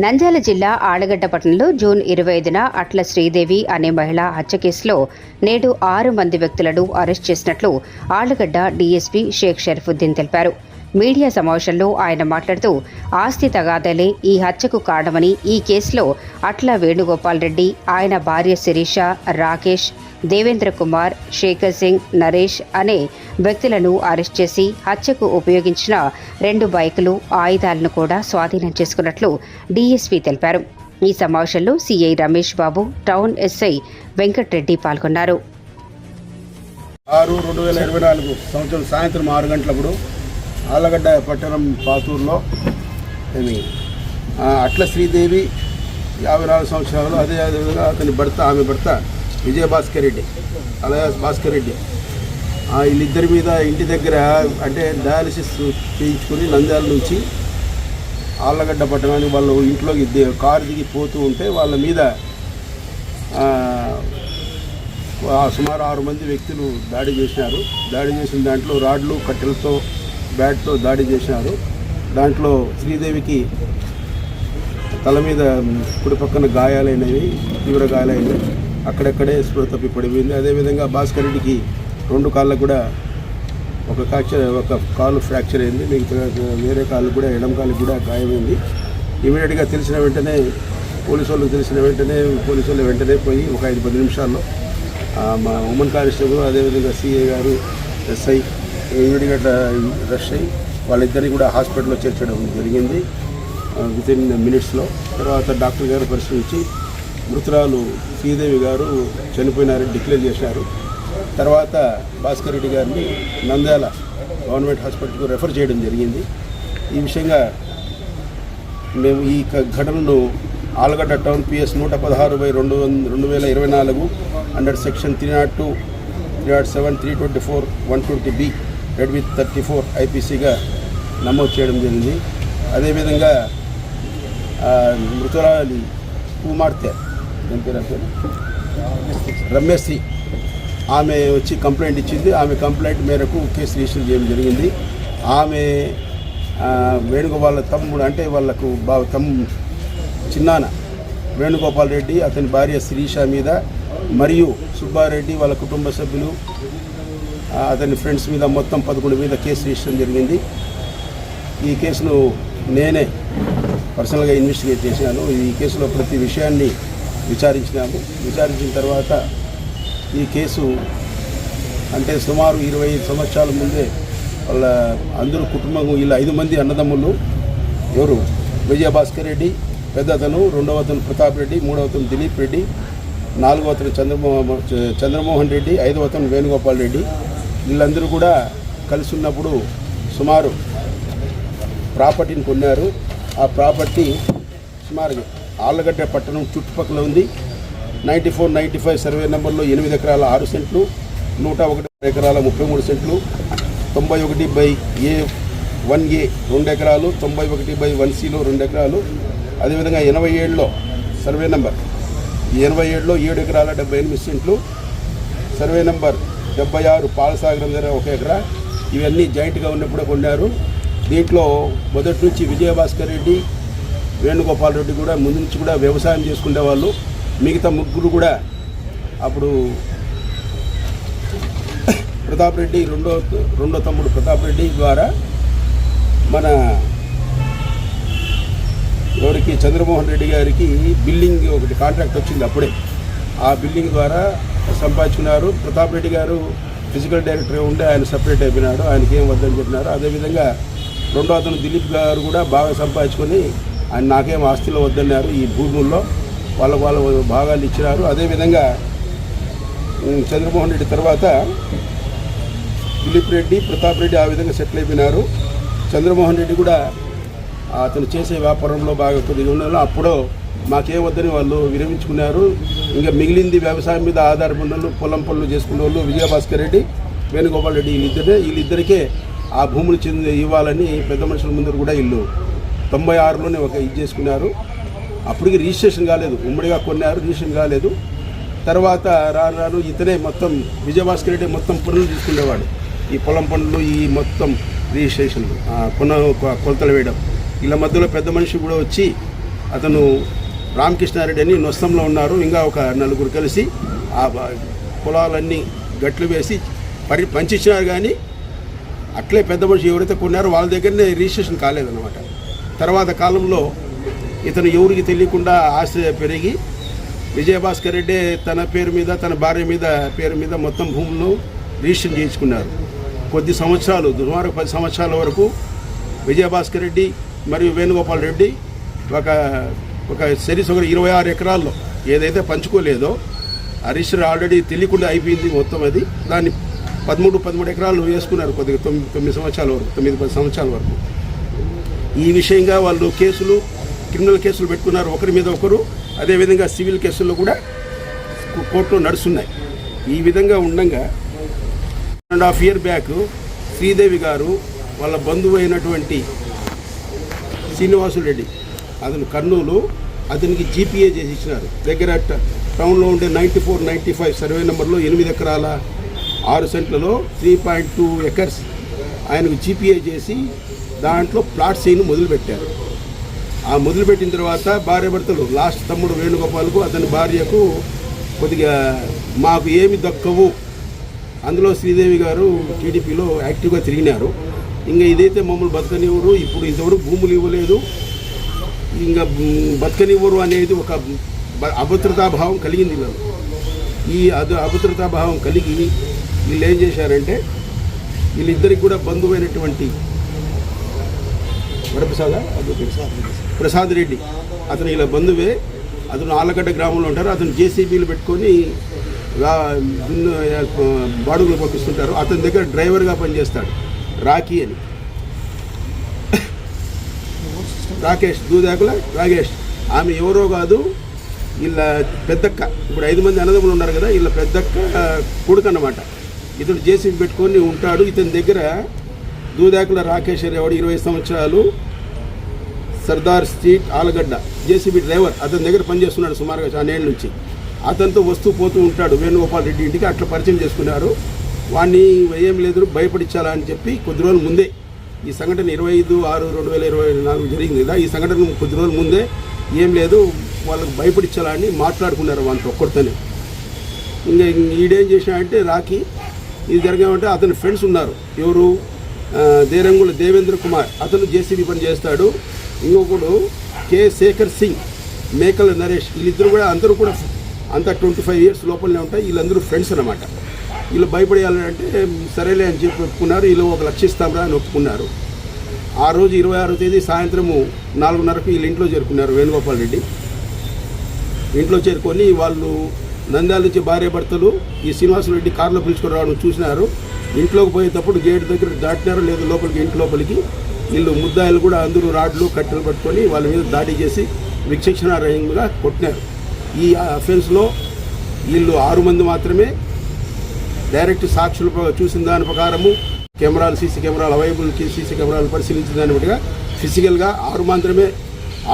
నంద్యాల జిల్లా ఆలగడ్డ పట్టణంలో జూన్ ఇరవై ఐదున అట్ల శ్రీదేవి అనే మహిళ హత్య కేసులో నేడు ఆరు మంది వ్యక్తులను అరెస్ట్ చేసినట్లు ఆళ్ళగడ్డ డీఎస్పీ షేక్ షరీఫుద్దీన్ తెలిపారు. మీడియా సమావేశంలో ఆయన మాట్లాడుతూ ఆస్తి తగాదలే ఈ హత్యకు కారణమని ఈ కేసులో అట్ల వేణుగోపాల్ రెడ్డి ఆయన భార్య శిరీష రాకేష్ దేవేంద్ర కుమార్ శేఖర్ సింగ్ నరేష్ అనే వ్యక్తులను అరెస్ట్ చేసి హత్యకు ఉపయోగించిన రెండు బైకులు ఆయుధాలను కూడా స్వాధీనం చేసుకున్నట్లు డీఎస్పీ తెలిపారు. ఈ సమావేశంలో CI Ramesh Babu town SI Venkatreddy పాల్గొన్నారు. ఆరు రెండు వేల ఇరవై నాలుగు సంవత్సరం సాయంత్రం ఆరు గంటలప్పుడు ఆలగడ్డ పట్టణం పాతూరులో అట్ల శ్రీదేవి యాభై నాలుగు సంవత్సరాలు అదే విధంగా అతని భర్త ఆమె భర్త విజయభాస్కర్ రెడ్డి అలయాస్ భాస్కర్ రెడ్డి. వీళ్ళిద్దరి మీద ఇంటి దగ్గర అంటే డయాలసిస్ చేయించుకుని నంద్యాల నుంచి ఆళ్ళగడ్డ పట్టణానికి వాళ్ళు ఇంట్లోకి కారు దిగి పోతూ ఉంటే వాళ్ళ మీద సుమారు ఆరు మంది వ్యక్తులు దాడి చేసినారు. దాడి చేసిన దాంట్లో రాడ్లు కట్టెలతో బ్యాట్తో దాడి చేసినారు. దాంట్లో శ్రీదేవికి తల మీద కుడి పక్కన గాయాలైనవి తీవ్ర గాయాలైనవి. అక్కడక్కడే స్పృహ తప్పి పడిపోయింది. అదేవిధంగా భాస్కర్ రెడ్డికి రెండు కాళ్ళకు కూడా ఒక ఫ్రాక్చర్ ఒక కాలు ఫ్రాక్చర్ అయింది. మిగతా వేరే కాళ్ళు కూడా ఎడం కాలు కూడా గాయమైంది. ఇమీడియట్గా తెలిసిన వెంటనే పోలీసు వాళ్ళకి తెలిసిన వెంటనే పోలీసు వాళ్ళు వెంటనే పోయి ఒక ఐదు పది నిమిషాల్లో మా ఉమెన్ కానిస్టేబుల్ అదేవిధంగా సీఏ గారు ఎస్ఐ ఇమీడియట్గా రష్ అయ్యి వాళ్ళిద్దరిని కూడా హాస్పిటల్లో చేర్చడం జరిగింది. విత్ ఇన్ మినిట్స్లో తర్వాత డాక్టర్ గారు పరిశీలించి మృతురాలు శ్రీదేవి గారు చనిపోయినారని డిక్లేర్ చేశారు. తర్వాత భాస్కర్ రెడ్డి గారిని నంద్యాల గవర్నమెంట్ హాస్పిటల్కు రెఫర్ చేయడం జరిగింది. ఈ విషయంగా మేము ఈ ఘటనను ఆలగడ్డ టౌన్ పిఎస్ నూట పదహారు బై రెండు రెండు వేల ఇరవై నాలుగు under section three naught two three naught seven three twenty four one twenty B read with thirty four ఐపీసీగా నమోదు చేయడం జరిగింది. అదేవిధంగా మృతురాలి కుమార్తె ఏం పేరు రమ్యశ్రీ. ఆమె వచ్చి కంప్లైంట్ ఇచ్చింది. ఆమె కంప్లైంట్ మేరకు కేసు రిజిస్టర్ చేయడం జరిగింది. ఆమె వేణుగోపాల వేణుగోపాల్ తమ్ముడు అంటే వాళ్ళకు బా తమ్ చిన్నాన వేణుగోపాల్ రెడ్డి అతని భార్య శిరీష మీద మరియు సుబ్బారెడ్డి వాళ్ళ కుటుంబ సభ్యులు అతని ఫ్రెండ్స్ మీద మొత్తం పదకొండు మీద కేసు రిజిస్టర్ జరిగింది. ఈ కేసును నేనే పర్సనల్గా ఇన్వెస్టిగేట్ చేశాను. ఈ కేసులో ప్రతి విషయాన్ని విచారించినాము. విచారించిన తర్వాత ఈ కేసు అంటే సుమారు ఇరవై ఐదు సంవత్సరాల ముందే వాళ్ళ అందరూ కుటుంబం వీళ్ళ ఐదు మంది అన్నదమ్ములు ఎవరు? విజయభాస్కర్ రెడ్డి పెద్ద అతను రెండవ అతను ప్రతాప్ రెడ్డి మూడవ అతను దిలీప్ రెడ్డి నాలుగవ అతను చంద్రమోహన్ చంద్రమోహన్ రెడ్డి ఐదవ అతను వేణుగోపాల్ రెడ్డి. వీళ్ళందరూ కూడా కలిసి ఉన్నప్పుడు సుమారు ప్రాపర్టీని కొన్నారు. ఆ ప్రాపర్టీ సుమారుగా ఆళ్ళగడ్డ పట్టణం చుట్టుపక్కల ఉంది. Ninety four ninety five survey నెంబర్లో ఎనిమిది ఎకరాల ఆరు సెంట్లు నూట ఒకటి ఎకరాల ముప్పై మూడు సెంట్లు తొంభై ఒకటి బై ఏ వన్ ఏ రెండు ఎకరాలు తొంభై ఒకటి బై వన్ సిలో రెండు ఎకరాలు. అదేవిధంగా ఎనభై ఏడులో సర్వే నెంబర్ ఎనభై ఏడులో ఏడు ఎకరాల డెబ్బై ఎనిమిది సెంట్లు సర్వే నెంబర్ డెబ్బై ఆరు పాలసాగరం దగ్గర ఒక ఎకరా. ఇవన్నీ జాయింట్గా ఉన్నప్పుడే కొన్నారు. దీంట్లో మొదటి నుంచి విజయభాస్కర్ రెడ్డి వేణుగోపాల్ రెడ్డి కూడా ముందు నుంచి కూడా వ్యవసాయం చేసుకునే వాళ్ళు. మిగతా ముగ్గురు కూడా అప్పుడు ప్రతాప్ రెడ్డి రెండో రెండో తమ్ముడు ప్రతాప్ రెడ్డి ద్వారా మన ఎవరికి చంద్రమోహన్ రెడ్డి గారికి బిల్డింగ్ ఒకటి కాంట్రాక్ట్ వచ్చింది అప్పుడే. ఆ బిల్డింగ్ ద్వారా సంపాదించుకున్నారు. ప్రతాప్ రెడ్డి గారు ఫిజికల్ డైరెక్టర్ ఉండే ఆయన సపరేట్ అయిపోయినాడు. ఆయనకి ఏం వద్దని చెప్పినారు. అదేవిధంగా రెండో అతను దిలీప్ గారు కూడా బాగా సంపాదించుకొని ఆయన నాకేం ఆస్తిలో వద్దన్నారు ఈ భూముల్లో. వాళ్ళ వాళ్ళ భాగాలు ఇచ్చినారు. అదేవిధంగా చంద్రమోహన్ రెడ్డి తర్వాత దిలీప్ రెడ్డి ప్రతాప్ రెడ్డి ఆ విధంగా సెటిల్ అయిపోయినారు. చంద్రమోహన్ రెడ్డి కూడా అతను చేసే వ్యాపారంలో బాగా కొద్దిగా ఉండడం అప్పుడు మాకేం వద్దని వాళ్ళు విరమించుకున్నారు. ఇంకా మిగిలింది వ్యవసాయం మీద ఆధారపడిన వాళ్ళు పొలం పనులు చేసుకునే వాళ్ళు విజయభాస్కర్ రెడ్డి వేణుగోపాల్ రెడ్డి వీళ్ళిద్దరే. వీళ్ళిద్దరికే ఆ భూములు చెంది ఇవ్వాలని పెద్ద మనుషుల ముందర కూడా వీళ్ళు తొంభై ఆరులోనే ఒక ఇది చేసుకున్నారు. అప్పటికి రిజిస్ట్రేషన్ కాలేదు. ఉమ్మడిగా కొన్నారు రిజిస్ట్రేషన్ కాలేదు. తర్వాత రాను రాను ఇతనే మొత్తం విజయభాస్కర్ రెడ్డి మొత్తం పనులు తీసుకునేవాడు ఈ పొలం పనులు ఈ మొత్తం రిజిస్ట్రేషన్ కొన కొ- కొలతలు వేయడం. ఇలా మధ్యలో పెద్ద మనిషి కూడా వచ్చి అతను రామకృష్ణారెడ్డి అని నొస్తంలో ఉన్నారు. ఇంకా ఒక నలుగురు కలిసి ఆ పొలాలన్నీ గట్లు వేసి పరి పంచిచ్చినారు కానీ అట్లే పెద్ద మనిషి ఎవరైతే కొన్నారో వాళ్ళ దగ్గరనే రిజిస్ట్రేషన్ కాలేదన్నమాట. తర్వాత కాలంలో ఇతను ఎవరికి తెలియకుండా ఆశ పెరిగి విజయభాస్కర్ రెడ్డి తన పేరు మీద తన భార్య మీద పేరు మీద మొత్తం భూములను రిజిస్టర్ చేయించుకున్నారు. కొద్ది సంవత్సరాలు సుమారు పది సంవత్సరాల వరకు విజయభాస్కర్ రెడ్డి మరియు వేణుగోపాల్ రెడ్డి ఒక ఒక సరి ఒక ఇరవై ఆరు ఎకరాల్లో ఏదైతే పంచుకోలేదో హరీష్ ఆల్రెడీ తెలియకుండా అయిపోయింది మొత్తం అది. దాన్ని పదమూడు పదమూడు ఎకరాలు వేసుకున్నారు కొద్దిగా తొమ్మిది తొమ్మిది సంవత్సరాల వరకు తొమ్మిది పది సంవత్సరాల వరకు. ఈ విషయంగా వాళ్ళు కేసులు క్రిమినల్ కేసులు పెట్టుకున్నారు ఒకరి మీద ఒకరు. అదేవిధంగా సివిల్ కేసుల్లో కూడా కోర్టులో నడుస్తున్నాయి. ఈ విధంగా ఉండగా and half year back Sridevi గారు వాళ్ళ బంధువు అయినటువంటి శ్రీనివాసులు రెడ్డి అతను కర్నూలు అతనికి జీపీఏ చేసి ఇచ్చినారు. దగ్గర టౌన్లో ఉండే ninety four ninety five survey నెంబర్లో ఎనిమిది ఎకరాల ఆరు సెంట్లలో త్రీ పాయింట్ టూ ఎకర్స్ ఆయనకు జీపీఏ చేసి దాంట్లో ప్లాట్ సీన్ మొదలుపెట్టారు. ఆ మొదలుపెట్టిన తర్వాత భార్య భర్తలు లాస్ట్ తమ్ముడు వేణుగోపాల్కు అతని భార్యకు కొద్దిగా మాకు ఏమి దక్కవు. అందులో శ్రీదేవి గారు టీడీపీలో యాక్టివ్గా తిరిగినారు. ఇంకా ఇదైతే మమ్మల్ని బతకనివ్వరు ఇప్పుడు ఇంతవరకు భూములు ఇవ్వలేదు. ఇంకా బతకనివ్వరు అనేది ఒక అభద్రతాభావం కలిగింది వీళ్ళు ఈ అది అభద్రతాభావం కలిగి వీళ్ళు ఏం చేశారంటే వీళ్ళిద్దరికి కూడా బంధువైనటువంటి వరప్రసాద? ప్రసాద్ రెడ్డి. అతను ఇలా బంధువే. అతను ఆళ్ళగడ్డ గ్రామంలో ఉంటారు. అతను జేసీబీలు పెట్టుకొని బాడుగులు పంపిస్తుంటారు. అతని దగ్గర డ్రైవర్గా పనిచేస్తాడు. రాఖీ అని. రాకేష్ దూదాకుల రాకేష్. ఆమె ఎవరో కాదు వీళ్ళ పెద్దక్క. ఇప్పుడు ఐదు మంది అన్నదమ్ములు ఉన్నారు కదా వీళ్ళ పెద్దక్క కొడుకు అన్నమాట ఇతడు జేసీబీ పెట్టుకొని ఉంటాడు. ఇతని దగ్గర దూదాకుల రాకేష్ అనేవాడు ఇరవై సంవత్సరాలు Sardar street Alagadda JCB driver అతని దగ్గర పనిచేస్తున్నాడు సుమారుగా చాలా నుంచి. అతనితో వస్తూ పోతూ ఉంటాడు వేణుగోపాల్ రెడ్డి ఇంటికి అట్లా పరిచయం చేసుకున్నారు. వాడిని ఏం లేదు భయపడించాలా అని చెప్పి కొద్ది రోజుల ముందే ఈ సంఘటన ఇరవై ఐదు ఆరు రెండు వేల ఇరవై నాలుగు జరిగింది కదా ఈ సంఘటన కొద్ది రోజుల ముందే ఏం లేదు వాళ్ళకి భయపడించాలా అని మాట్లాడుకున్నారు వాళ్ళతో ఒక్కరితోనే ఇంకా ఈడేం చేసినాడంటే రాకి ఇది జరిగామంటే అతని ఫ్రెండ్స్ ఉన్నారు. ఎవరు? దేరంగుల దేవేంద్ర కుమార్ అతను జేసీబీ పని చేస్తాడు. ఇంకొకడు కె. శేఖర్ సింగ్ మేకల నరేష్ వీళ్ళిద్దరు కూడా అందరూ కూడా అంత ట్వంటీ ఫైవ్ ఇయర్స్ లోపలనే ఉంటాయి. వీళ్ళందరూ ఫ్రెండ్స్ అనమాట వీళ్ళు భయపడేయాలంటే సరేలే అని చెప్పి ఒప్పుకున్నారు వీళ్ళు ఒక లక్ష ఇస్తాంరా అని ఒప్పుకున్నారు. ఆ రోజు ఇరవై ఆరో తేదీ సాయంత్రము నాలుగున్నరకు వీళ్ళు ఇంట్లో చేరుకున్నారు వేణుగోపాల్ రెడ్డి. ఇంట్లో చేరుకొని వాళ్ళు నంద్యాల నుంచి భార్య భర్తలు ఈ శ్రీనివాసరెడ్డి కారులో పిలుచుకుని రావడం చూసినారు. ఇంట్లోకి పోయేటప్పుడు గేట్ దగ్గర దాటినారు లేదా లోపలికి ఇంటి లోపలికి. వీళ్ళు ముద్దాయిలు కూడా అందరూ రాడ్లు కట్టెలు పట్టుకొని వాళ్ళ మీద దాడి చేసి విచక్షణారహితంగా కొట్టినారు. ఈ అఫెన్స్లో వీళ్ళు ఆరు మంది మాత్రమే డైరెక్ట్ సాక్షులు చూసిన దాని ప్రకారము కెమెరాలు సీసీ కెమెరాలు అవైలబుల్ సీసీ కెమెరాలు పరిశీలించిన దాన్ని బట్టిగా ఫిజికల్గా ఆరు మాత్రమే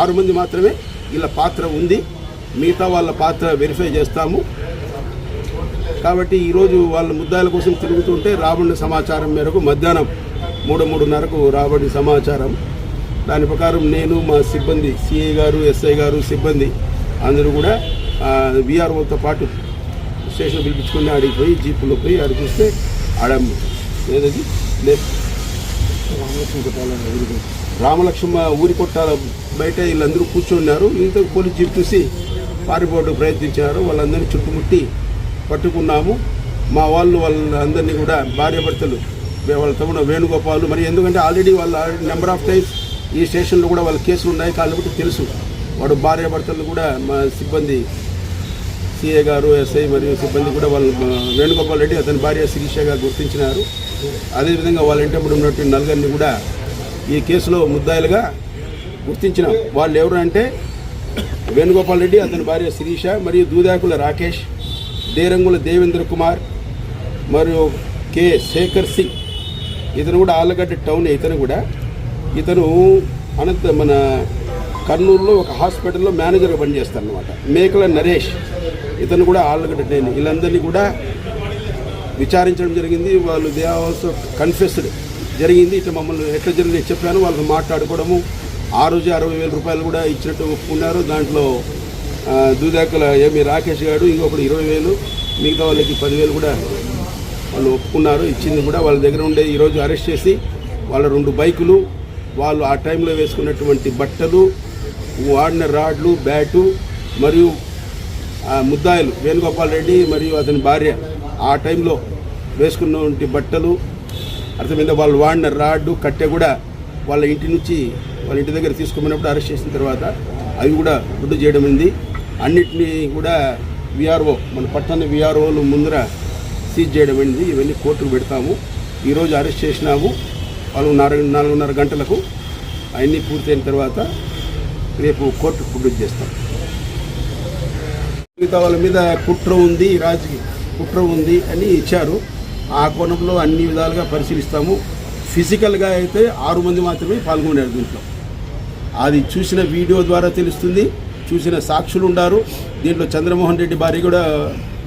ఆరు మంది మాత్రమే వీళ్ళ పాత్ర ఉంది. మిగతా వాళ్ళ పాత్ర వెరిఫై చేస్తాము. కాబట్టి ఈరోజు వాళ్ళ ముద్దాయిల కోసం తిరుగుతుంటే రాబడిన సమాచారం మేరకు మధ్యాహ్నం మూడు మూడున్నరకు రాబడిన సమాచారం. దాని ప్రకారం నేను మా సిబ్బంది సిఐ గారు ఎస్ఐ గారు సిబ్బంది అందరూ కూడా విఆర్ఓతో పాటు స్టేషన్ పిలిపించుకుని ఆడికి పోయి జీపులో పోయి ఆడ చూస్తే ఆడ ఏదది? లే- రామలక్ష్మ ఊరి కొట్టాల బయట వీళ్ళందరూ కూర్చున్నారు. ఇంత పోలీస్ జీప్ చూసి పారిపోవడం ప్రయత్నించారు. వాళ్ళందరినీ చుట్టుముట్టి పట్టుకున్నాము. మా వాళ్ళు వాళ్ళందరినీ కూడా భార్యాభర్తలు వాళ్ళ తమ్ముడు వేణుగోపాలు మరి ఎందుకంటే ఆల్రెడీ వాళ్ళ నెంబర్ ఆఫ్ టైమ్స్ ఈ స్టేషన్లో కూడా వాళ్ళ కేసులు ఉన్నాయి కాబట్టి తెలుసు. వాడు భార్యాభర్తలు కూడా మా సిబ్బంది సిఏ గారు ఎస్ఐ మరియు సిబ్బంది కూడా వాళ్ళు వేణుగోపాల్ రెడ్డి అతని భార్య శిరీషగా గుర్తించినారు. అదేవిధంగా వాళ్ళ ఇంటప్పుడు ఉన్నటువంటి నలుగురిని కూడా ఈ కేసులో ముద్దాయిలుగా గుర్తించినాం. వాళ్ళు ఎవరు అంటే వేణుగోపాల్ రెడ్డి అతని భార్య శిరీష మరియు దూదాకుల రాకేష్. దేరంగుల దేవేంద్ర కుమార్ మరియు కె. శేఖర్ సింగ్. ఇతను కూడా ఆలగడ్డ టౌన్ ఇతను కూడా. ఇతను అనంత మన కర్నూలులో ఒక హాస్పిటల్లో మేనేజర్గా పనిచేస్తారనమాట మేకల నరేష్. ఇతను కూడా ఆళ్ళగడ్డ నేను. వీళ్ళందరినీ కూడా విచారించడం జరిగింది. వాళ్ళు దే ఆల్సో కన్ఫెస్డ్. జరిగింది. ఇట్లా మమ్మల్ని ఎట్లా జరిగింది చెప్పాను. వాళ్ళతో మాట్లాడుకోవడము. ఆ రోజు అరవై వేల రూపాయలు కూడా ఇచ్చినట్టు ఒప్పుకున్నారు. దాంట్లో దూదాకల ఏమి రాకేష్ గారు ఇంకొకటి ఇరవై వేలు మిగతా వాళ్ళకి పదివేలు కూడా వాళ్ళు ఒప్పుకున్నారు ఇచ్చింది కూడా వాళ్ళ దగ్గర ఉండే ఈరోజు అరెస్ట్ చేసి వాళ్ళ రెండు బైకులు వాళ్ళు ఆ టైంలో వేసుకున్నటువంటి బట్టలు వాడిన రాడ్లు బ్యాటు మరియు ముద్దాయిలు వేణుగోపాల్ రెడ్డి మరియు అతని భార్య ఆ టైంలో వేసుకున్నటువంటి బట్టలు అర్థమైందా? వాళ్ళు వాడిన రాడ్డు కట్టె కూడా వాళ్ళ ఇంటి నుంచి వాళ్ళ ఇంటి దగ్గర తీసుకున్నప్పుడు అరెస్ట్ చేసిన తర్వాత అవి కూడా గుడ్డు చేయడం ఉంది అన్నిటినీ కూడా విఆర్ఓ మన పట్టణ విఆర్ఓలు ముందర సీజ్ చేయడం అయింది ఇవన్నీ కోర్టుకు పెడతాము. ఈరోజు అరెస్ట్ చేసినాము. నాలుగు నాలుగున్నర గంటలకు అవన్నీ పూర్తయిన తర్వాత రేపు కోర్టు ప్రొడ్యూస్ చేస్తాం. మిగతా వాళ్ళ మీద కుట్ర ఉంది రాజకీయ కుట్ర ఉంది అని ఇచ్చారు. ఆ కోణంలో అన్ని విధాలుగా పరిశీలిస్తాము. ఫిజికల్గా అయితే ఆరు మంది మాత్రమే పాల్గొన్నారు దీంట్లో. అది చూసిన వీడియో ద్వారా తెలుస్తుంది. చూసిన సాక్షులు ఉన్నారు దీంట్లో చంద్రమోహన్ రెడ్డి భార్య కూడా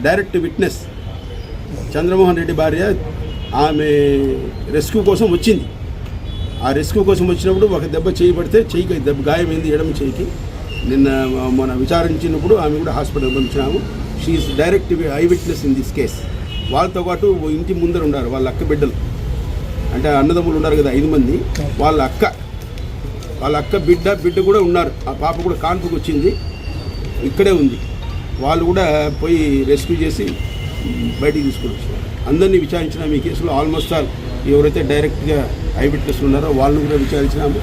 డైరెక్ట్ విట్నెస్. చంద్రమోహన్ రెడ్డి భార్య ఆమె రెస్క్యూ కోసం వచ్చింది. ఆ రెస్క్యూ కోసం వచ్చినప్పుడు ఒక దెబ్బ చేయి పడితే చెయ్యికి దెబ్బ గాయమైంది ఎడమ చేయికి. నిన్న మన విచారించినప్పుడు ఆమె కూడా hospital పంపించినాము. She is direct eye witness in this case వాళ్ళతో పాటు ఓ ఇంటి ముందర ఉన్నారు వాళ్ళ అక్క బిడ్డలు. అంటే అన్నదమ్ములు ఉన్నారు కదా ఐదు మంది. వాళ్ళ అక్క. వాళ్ళ అక్క బిడ్డ బిడ్డ కూడా ఉన్నారు. ఆ పాప కూడా కాన్పుకి వచ్చింది. ఇక్కడే ఉంది. వాళ్ళు కూడా పోయి రెస్క్యూ చేసి బయటికి తీసుకుని వచ్చారు. అందరినీ విచారించినాము మీ కేసులో ఆల్మోస్ట్ ఆల్ ఎవరైతే డైరెక్ట్గా ఐ విట్నెస్ ఉన్నారో వాళ్ళని కూడా విచారించినాము.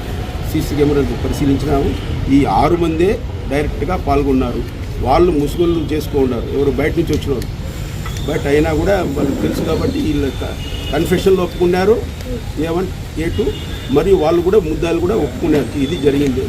సీసీ కెమెరాలు పరిశీలించినాము. ఈ ఆరు మందే డైరెక్ట్గా పాల్గొన్నారు. వాళ్ళు ముసుగులు చేసుకున్నారు. ఎవరు బయట నుంచి వచ్చిన బట్ అయినా కూడా వాళ్ళకి తెలుసు కాబట్టి వీళ్ళ కన్ఫెషన్లో ఒప్పుకున్నారు ఏ వన్ ఏ టూ మరియు వాళ్ళు కూడా ముద్దాలు కూడా ఒప్పుకున్నారు. ఇది జరిగింది.